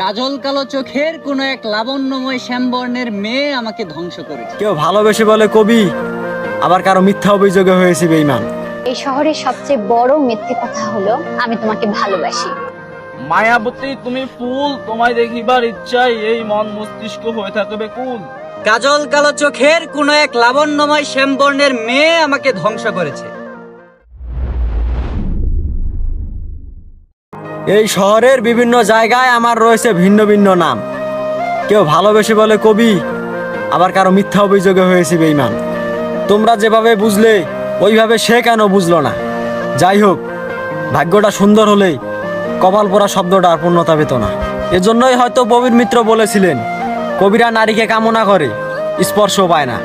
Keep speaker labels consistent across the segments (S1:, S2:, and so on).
S1: কাজল কালো চোখের কোনো এক লাবণ্যময় শ্যামবর্ণের মেয়ে আমাকে ধ্বংস করেছে।
S2: কেউ ভালোবেসে বলে কবি আবার কারও মিথ্যা অভিযোগে হয়েছে বেইমান
S3: এই শহরের সবচেয়ে বড় মিথ্যে কথা হলো আমি তোমাকে ভালোবাসি।
S4: মায়াবতী তুমি ফুল তোমায় দেখিবার ইচ্ছাই এই মন মস্তিষ্ক হয়ে থাকবে কুল।
S1: কাজল কালো চোখের কোনো এক লাবণ্যময় শ্যামবর্ণের মেয়ে আমাকে ধ্বংস করেছে।
S2: এই শহরের বিভিন্ন জায়গায় আমার রয়েছে ভিন্ন ভিন্ন নাম। কেউ ভালোবেসে বলে কবি, আবার কারও মিথ্যা অভিযোগে হয়েছে বেইমান তোমরা যেভাবে বুঝলে, ওইভাবে সে কেন বুঝলো না? যাই হোক, ভাগ্যটা সুন্দর হলেই কপাল পোড়া শব্দটা আর পূর্ণতা পেত না। এজন্যই হয়তো প্রবীর মিত্র বলেছিলেন, কবিরা নারীকে কামনা করে স্পর্শ পায় না।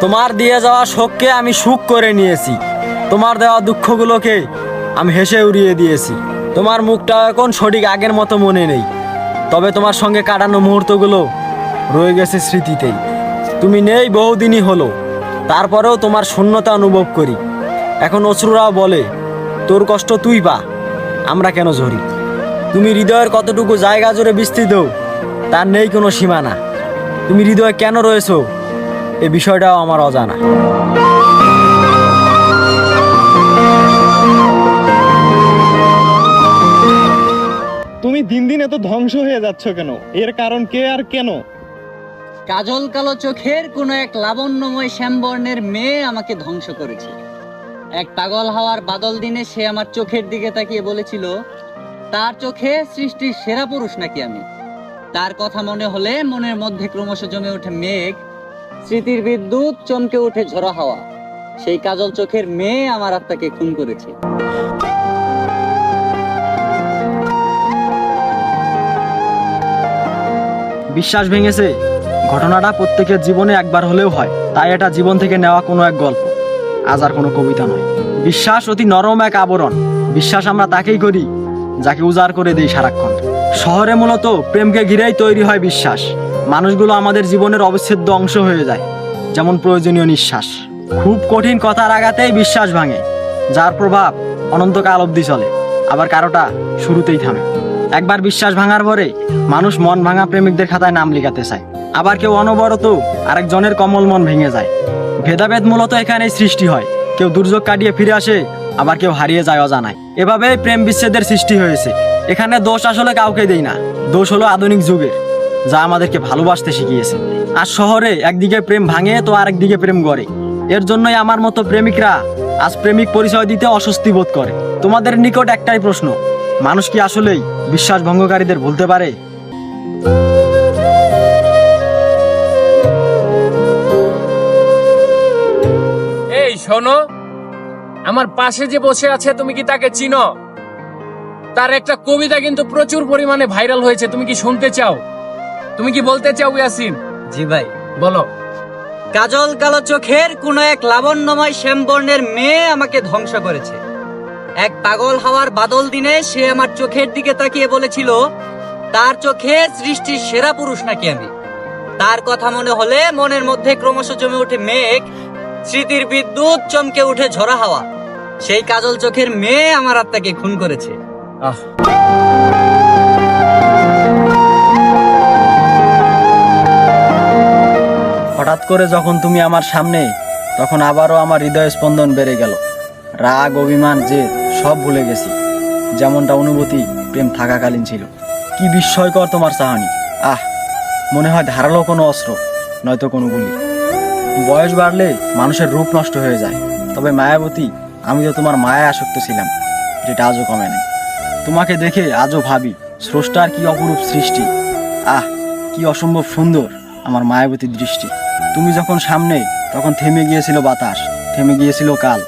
S2: তোমার দিয়ে যাওয়া শোককে আমি সুখ করে নিয়েছি। তোমার দেওয়া দুঃখগুলোকে আমি হেসে উড়িয়ে দিয়েছি। তোমার মুখটা এখন সঠিক আগের মতো মনে নেই। তবে তোমার সঙ্গে কাটানো মুহূর্তগুলো রয়ে গেছে স্মৃতিতেই। তুমি নেই, বহুদিনই হলো। তারপরেও তোমার শূন্যতা অনুভব করি। এখন অশ্রুরাও বলে, তোর কষ্ট তুই পা, আমরা কেন ঝরি? তুমি হৃদয়ের কতটুকু জায়গা জুড়ে বিস্তৃত, তার নেই কোনো সীমানা। তুমি হৃদয়ে কেন রয়েছো, এ বিষয়টাও আমার অজানা।
S5: তুমি দিন দিন এত ধ্বংস হয়ে যাচ্ছ কেন? এর কারণ কে আর কেন?
S1: কাজল কালো চোখের কোনো এক লাবণ্যময় শ্যামবর্ণের মেয়ে আমাকে ধ্বংস করেছে। এক পাগল হওয়ার বাদল দিনে সে আমার চোখের দিকে তাকিয়ে বলেছিল, তার চোখে সৃষ্টির সেরা পুরুষ নাকি আমি? তার কথা মনে হলে মনের মধ্যে ক্রমশ জমে ওঠে মেঘ, স্মৃতির বিদ্যুৎ চমকে ওঠে ঝড়ো হাওয়া। সেই কাজল চোখের মেয়ে আমার আত্মাকে খুন করেছে।
S2: বিশ্বাস ভেঙেছে? ঘটনাটা প্রত্যেকের জীবনে একবার হলেও হয়, তাই এটা জীবন থেকে নেওয়া কোনো এক গল্প, আজ আর কোনো কবিতা নয়। বিশ্বাস অতি নরম এক আবরণ, বিশ্বাস আমরা তাকেই করি, যাকে উজাড় করে দেই সারাক্ষণ। শহরে মূলত প্রেমকে ঘিরেই তৈরি হয় বিশ্বাস। মানুষগুলো আমাদের জীবনের অবিচ্ছেদ্য অংশ হয়ে যায়, যেমন প্রয়োজনীয় নিঃশ্বাস। খুব কঠিন কথার আঘাতেই বিশ্বাস ভাঙে, যার প্রভাব অনন্তকাল অবধি চলে, আবার কারোটা শুরুতেই থামে। একবার বিশ্বাস ভাঙার পরে মানুষ মন ভাঙা প্রেমিকদের খাতায় নাম লিখাতে চায়। আবার কেউ অনবরত আরেকজনের কমল মন ভেঙে যায়। ভেদাভেদ মূলত এখানেই সৃষ্টি হয়। কেউ দুর্যোগ কাটিয়ে ফিরে আসে, আবার কেউ হারিয়ে যায় অজানায়। এভাবে প্রেম বিচ্ছেদের সৃষ্টি হয়েছে। এখানে দোষ আসলে কাউকে দেই না। দোষ হলো আধুনিক যুগের, যা আমাদেরকে ভালোবাসতে শিখিয়েছে। আর শহরে একদিকে প্রেম ভাঙে, তো আরেকদিকে প্রেম গড়ে। এর জন্যই আমার মতো প্রেমিকরা আজ প্রেমিক পরিচয় দিতে অস্বস্তি বোধ করে। তোমাদের নিকট একটাই প্রশ্ন মানুষ কি আসলেই বিশ্বাস ভঙ্গকারীদের ভুলতে পারে?
S6: এই শোনো। আমার পাশে যে বসে আছে তুমি কি তাকে চিনো? তার একটা কবিতা কিন্তু প্রচুর পরিমাণে ভাইরাল হয়েছে তুমি কি শুনতে চাও? তুমি কি বলতে চাও ইয়াসিন?
S1: জি ভাই।
S6: বলো।
S1: কাজল কালো চোখের কোনো এক লাবণ্যময় শ্যামবর্ণের মেয়ে আমাকে ধ্বংস করেছে। এক পাগল হওয়ার বাদল দিনে সে আমার চোখের দিকে তাকিয়ে বলেছিল, তার চোখে সৃষ্টির সেরা পুরুষ নাকি আমি? তার কথা মনে হলে মনের মধ্যে ক্রমশ জমে ওঠে মেঘ, স্মৃতির বিদ্যুৎ চমকে উঠে ঝরা হাওয়া। সেই কাজল চোখের মেয়ে আমার আত্মাকে খুন করেছে।
S2: হঠাৎ করে যখন তুমি আমার সামনে, তখন আবারও আমার হৃদয় স্পন্দন বেড়ে গেল। রাগ, অভিমান যে সব ভুলে গেছি। যেমনটা অনুভূতি প্রেম থাকাকালীন ছিল। কি বিস্ময়কর তোমার চাহনি। আহ, মনে হয় ধারালো কোনো অস্ত্র, নয়তো কোনো গুলি। বয়স বাড়লে মানুষের রূপ নষ্ট হয়ে যায়। তবে মায়াবতী, আমি তো তোমার মায়ায় আসক্ত ছিলাম, যেটা আজও কমে নেই। তোমাকে দেখে আজও ভাবি, স্রষ্টার কি অপরূপ সৃষ্টি। আহ, কি অসম্ভব সুন্দর আমার মায়াবতীর দৃষ্টি। তুমি যখন সামনে, তখন থেমে গিয়েছিল বাতাস, থেমে গিয়েছিল কাল।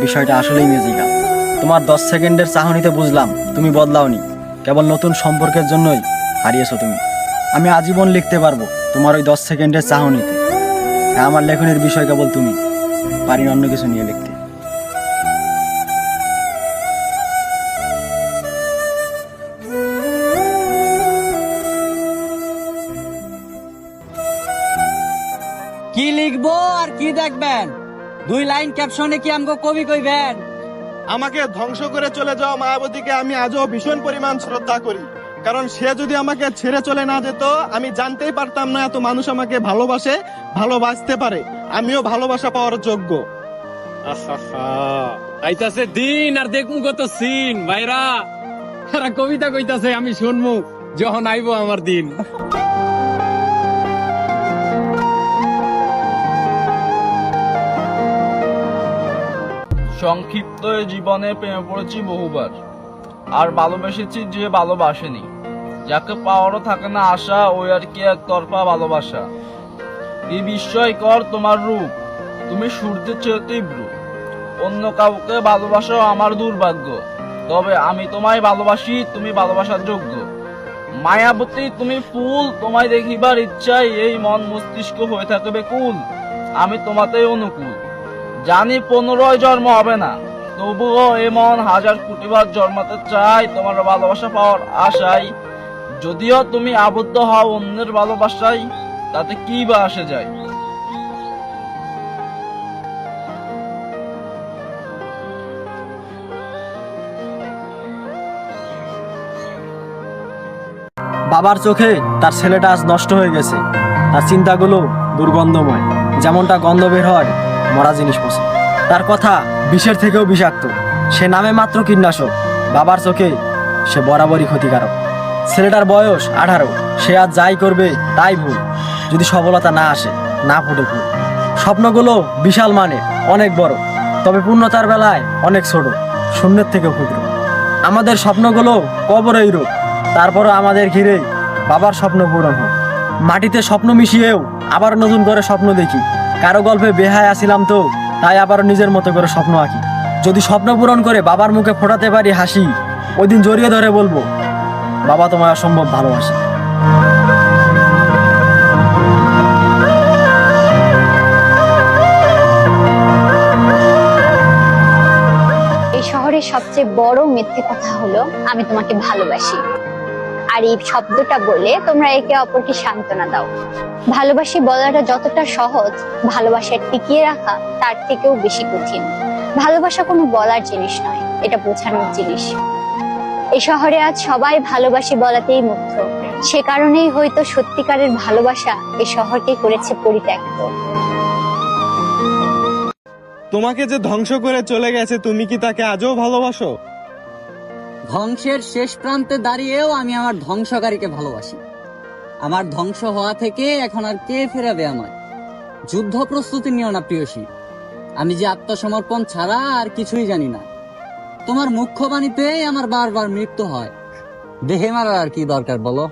S2: বিষয়টা আসলেই মেজিকাল তোমার দশ সেকেন্ডের চাহনিতে বুঝলাম, তুমি বদলাওনি। কেবল নতুন সম্পর্কের জন্যই হারিয়েছো তুমি। আমি আজীবন লিখতে পারব তোমার ওই দশ সেকেন্ডের চাহনিতে। হ্যাঁ আমার লেখনের বিষয় কেবল তুমি, পারি অন্য কিছু নিয়ে লিখতে।
S1: কি লিখব আর কি দেখবেন? দুই লাইন ক্যাপশনে কি আমগো কবি কইবেন?
S5: আমাকে ধ্বংস করে চলে যাওয়া মায়াবতীকে আমি আজও ভীষণ পরিমাণ শ্রদ্ধা করি। কারণ সে যদি আমাকে ছেড়ে চলে না যেত, আমি জানতেই পারতাম না এত মানুষ আমাকে ভালোবাসে, ভালোবাসতে পারে। আমিও ভালোবাসা পাওয়ার যোগ্য।
S6: আইতাছে দিন আর দেখমু কত সিন, ভাইরা। কবিতা কইতাছে, আমি শুনমু, যখন আইবো আমার দিন।
S4: সংক্ষিপ্ত এই জীবনে প্রেমে পড়েছি বহুবার। আর ভালোবেসেছি যে ভালোবাসেনি। যাকে পাওয়ারও থাকে না আশা ওই আর কি একতরফা ভালোবাসা। কি বিস্ময়কর তোমার রূপ, তুমি সূর্যের চেয়ে তীব্র। অন্য কাউকে ভালোবাসাও আমার দুর্ভাগ্য। তবে আমি তোমায় ভালোবাসি, তুমি ভালোবাসার যোগ্য। মায়াবতী তুমি ফুল, তোমায় দেখিবার ইচ্ছায় এই মন মস্তিষ্ক হয়ে থাকবে কুল। আমি তোমাতেই অনুকূল। জানি পনেরোই জন্ম হবে না। তবুও এমন মন হাজার কোটিবার জন্মাতে চাই, তোমার ভালোবাসা পাওয়ার আশায় যদিও তুমি আবদ্ধ হও অন্যের ভালোবাসায় তাতে কি বা আসে যায়?
S2: বাবার চোখে তার ছেলেটা আজ নষ্ট হয়ে গেছে। তার চিন্তাগুলো দুর্গন্ধময়। যেমনটা গন্ধ বের হয় মরা জিনিস পচে তার কথা বিষের থেকেও বিষাক্ত। সে নামে মাত্র কীটনাশক। বাবার চোখে সে বরাবরই ক্ষতিকারক। ছেলেটার বয়স আঠারো। সে আর যাই করবে তাই ভুল। যদি সফলতা না আসে, না ফুটে ফুল স্বপ্নগুলো বিশাল মানে অনেক বড়। তবে পূর্ণতার বেলায় অনেক ছোট। শূন্যের থেকে ক্ষুদ্র। আমাদের স্বপ্নগুলো কবরেই রূপ। তারপরও আমাদের ঘিরে বাবার স্বপ্ন পূরণ হোক। মাটিতে স্বপ্ন মিশিয়েও আবার নতুন করে স্বপ্ন দেখি। কারও গল্পে বেহায় আসিলাম তো, তাই আবার নিজের মতো করে স্বপ্ন আঁকি। যদি স্বপ্ন পূরণ করে বাবার মুখে ফোটাতে পারি হাসি ওই দিন জড়িয়ে ধরে বলব, বাবা তোমায় অসম্ভব ভালোবাসি।
S3: এই শহরের সবচেয়ে বড় মিথ্যে কথা হলো, আমি তোমাকে ভালোবাসি। আর এই শব্দটা বলে তোমরা একে অপরকে সান্ত্বনা দাও। ভালোবাসি বলাটা যতটা সহজ, ভালোবাসা টিকিয়ে রাখা তার থেকেও বেশি কঠিন। ভালোবাসা কোনো বলার জিনিস নয়, এটা বোঝানোর জিনিস। এই শহরে আজ সবাই ভালোবাসি বলাতেই মুগ্ধ। সে কারণেই হয়তো সত্যিকারের ভালোবাসা এই শহরকে করেছে পরিত্যক্ত।
S5: তোমাকে যে ধ্বংস করে চলে গেছে, তুমি কি তাকে আজও ভালোবাসো?
S1: ধ্বংসের শেষ প্রান্তে দাঁড়িয়েও আমি আমার ধ্বংসকারীকে ভালোবাসি। আমার ধ্বংস হওয়া থেকে এখন আর কে ফেরাবে আমার যুদ্ধ প্রস্তুতি নিও না প্রিয়সী। আমি যে আত্মসমর্পণ ছাড়া আর কিছুই জানি না। তোমার মুখ্য বাণীতেই আমার বারবার মৃত্যু হয়। দেহে মারার আর কি দরকার বলো?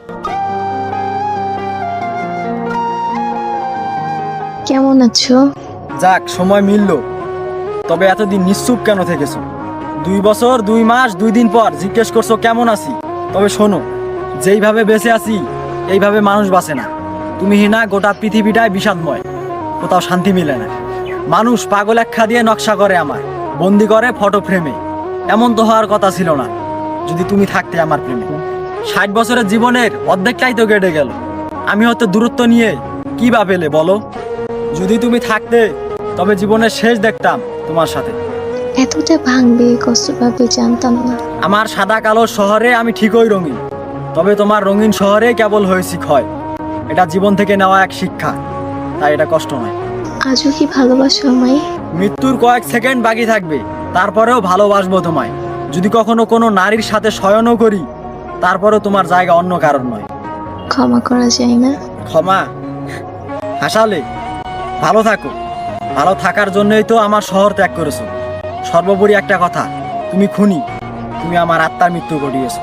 S7: কেমন আছো?
S2: যাক সময় মিলল। তবে এতদিন নিশ্চুপ কেন থেকেছো? দুই বছর, দুই মাস, দুই দিন পর জিজ্ঞেস করছ কেমন আছি? তবে শোনো, যেইভাবে বেঁচে আছি, এইভাবে মানুষ বাঁচে না। তুমি হিনা, গোটা পৃথিবীটাই বিষাদময়। কোথাও শান্তি মিলে না। মানুষ পাগল একখা দিয়ে নকশা করে আমার। বন্দি করে ফটো ফ্রেমে। এমন তো হওয়ার কথা ছিল না, যদি তুমি থাকতে আমার প্রেমে। ষাট বছরের জীবনের অর্ধেকটাই তো কেটে গেল। আমি হয়তো দূরত্ব নিয়ে কি বা পেলে বলো? যদি তুমি থাকতে, তবে জীবনের শেষ দেখতাম তোমার সাথে।
S7: এতটা ভাঙবে কষ্ট পাবে জানতাম না।
S2: আমার সাদা কালো শহরে আমি ঠিকই রঙিন। তবে তোমার রঙিন শহরে কেবল হয়েছি ক্ষয়। এটা জীবন থেকে নেওয়া এক শিক্ষা তাই এটা কষ্ট নয়।
S7: আজও কি ভালোবাসো আমায়?
S2: মৃত্যুর কয়েক সেকেন্ড বাকি থাকবে তারপরেও ভালোবাসবো তোমায়। যদি কখনো কোনো নারীর সাথে শয়নও করি তারপরেও তোমার জায়গা অন্য কারণ নয়।
S7: ক্ষমা করা যায় না?
S2: ক্ষমা? হাসালে? ভালো থাকো। ভালো থাকার জন্যই তো আমার শহর ত্যাগ করেছ। সর্বোপরি একটা কথা তুমি খুনি তুমি আমার আত্মার মৃত্যু ঘটিয়েছো।